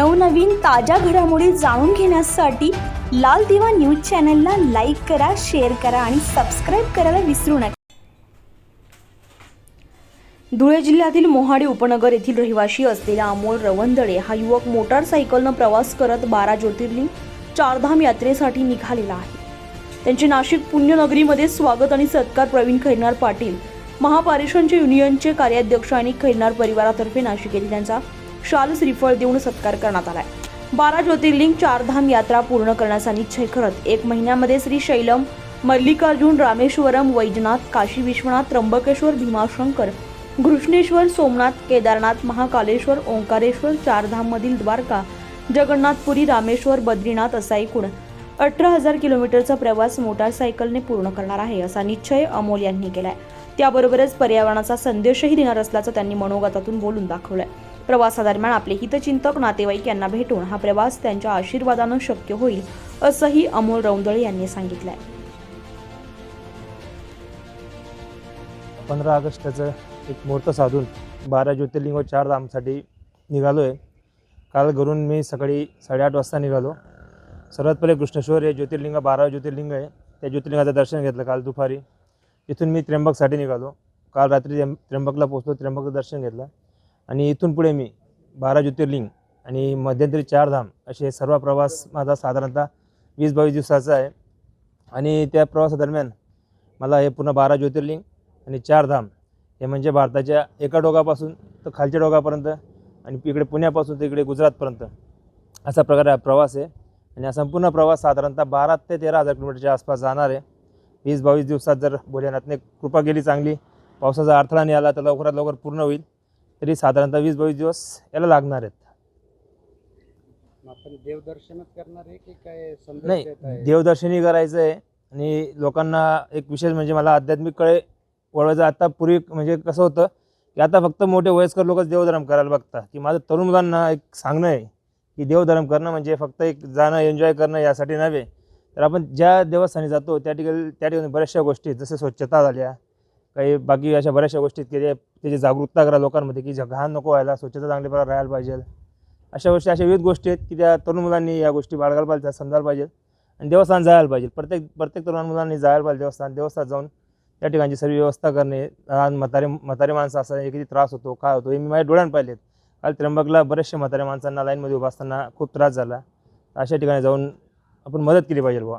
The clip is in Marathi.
नवनवीन ताज्या घडामोडी जाणून घेण्यासाठी लाल दिवा न्यूज चॅनलला लाईक करा शेअर करा आणि सबस्क्राईब करायला विसरू नका. धुळे जिल्ह्यातील मोहाडी उपनगर येथील रहिवाशी असलेला अमोल रवंदळे हा युवक मोटारसायकलनं प्रवास करत बारा ज्योतिर्लिंग चारधाम यात्रेसाठी निघालेला आहे. त्यांचे नाशिक पुण्यनगरीमध्ये स्वागत आणि सत्कार प्रवीण खैरनार पाटील महापारेषणचे युनियनचे कार्याध्यक्ष आणि खैरनार परिवारातर्फे नाशिक येथे त्यांचा शाल श्रीफळ देऊन सत्कार करण्यात आलाय. बारा ज्योतिर्लिंग चारधाम यात्रा पूर्ण करण्याचा निश्चय करत एक महिन्यामध्ये श्री शैलम मल्लिकार्जुन रामेश्वरम वैजनाथ काशी विश्वनाथ त्र्यंबकेश्वर भीमाशंकर घृष्णेश्वर सोमनाथ केदारनाथ महाकालेश्वर ओंकारेश्वर चारधाममधील द्वारका जगन्नाथपुरी रामेश्वर बद्रीनाथ असा एकूण अठरा हजार किलोमीटरचा प्रवास मोटारसायकलने पूर्ण करणार आहे असा निश्चय अमोल यांनी केलाय. त्याबरोबरच पर्यावरणाचा संदेशही देणार असल्याचं त्यांनी मनोगतातून बोलून दाखवलंय. प्रवासादरम्यान आपले हितचिंतक नातेवाईक यांना भेटून हा प्रवास त्यांच्या आशीर्वादानं शक्य होईल असंही अमोल रौंदळे यांनी सांगितलंय. पंधरा ऑगस्टचं एक मुहूर्त साधून बारा ज्योतिर्लिंग व चार धामसाठी निघालो आहे काल घरून मी सकाळी साडेआठ वाजता निघालो. सर्वात पहिले कृष्णेश्वर हे ज्योतिर्लिंग बारा ज्योतिर्लिंग आहे. त्या ज्योतिर्लिंगाचं दर्शन घेतलं काल दुपारी. इथून मी त्र्यंबकसाठी निघालो. काल रात्री त्र्यंबकला पोचलो त्र्यंबकचं दर्शन घेतलं. आणि इथून पुढे मी बारा ज्योतिर्लिंग आणि मध्यंतरी चार धाम असे सर्व प्रवास माझा साधारणतः वीस बावीस दिवसाचा आहे. आणि त्या प्रवासादरम्यान मला हे पूर्ण बारा ज्योतिर्लिंग आणि चार धाम हे म्हणजे भारताच्या एका डोगापासून तर खालच्या डोगापर्यंत आणि इकडे पुण्यापासून तर इकडे गुजरातपर्यंत असा प्रकारे हा प्रवास आहे. आणि हा संपूर्ण प्रवास साधारणतः बारा ते तेरा हजार किलोमीटरच्या आसपास जाणार आहे. वीस बावीस दिवसात जर भोलेनाथने कृपा केली चांगली पावसाचा अडथळा नाही आला तर लवकरात लवकर पूर्ण होईल. तरी साधारणतः वीस बावीस दिवस याला लागणार आहेत. आपण देवदर्शनच करणार आहे की काय संदेश नाही देत आहे? देवदर्शनी करायचं आहे आणि लोकांना एक विशेष म्हणजे मला आध्यात्मिक कळे वळवायचं आता पूर्वी म्हणजे कसं होतं की आता फक्त मोठे वयस्कर लोकच देवधर्म करायला बघतात. की माझं तरुण मुलांना एक सांगणं आहे की देवधर्म करणं म्हणजे फक्त एक जाणं एन्जॉय करणं यासाठी नव्हे. तर आपण ज्या देवस्थानी जातो त्या ठिकाणी त्या ठिकाणी बऱ्याचशा गोष्टी जसं स्वच्छता झाल्या काही बाकी अशा बऱ्याचशा गोष्टी आहेत की जे त्याची जागरूकता करा लोकांमध्ये की घाण नको व्हायला स्वच्छता चांगल्या प्रकारे राहायला पाहिजे. अशा गोष्टी अशा विविध गोष्टी आहेत की त्या तरुण मुलांनी या गोष्टी बाळगायला पाहिजे त्या समजायला पाहिजे. आणि देवस्थान जायला पाहिजे. प्रत्येक प्रत्येक तरुण मुलांनी जायला पाहिजे देवस्थान देवस्थान जाऊन त्या ठिकाणची सर्व व्यवस्था करणे. लहान म्हातारे म्हातारे माणसं असं किती त्रास होतो काय होतो हे मी माझ्या डोळ्यानं पाहिलेत. काल त्र्यंबकला बरेचसे म्हाताऱ्या माणसांना लाईनमध्ये उभा असताना खूप त्रास झाला. अशा ठिकाणी जाऊन आपण मदत केली पाहिजे बुवा.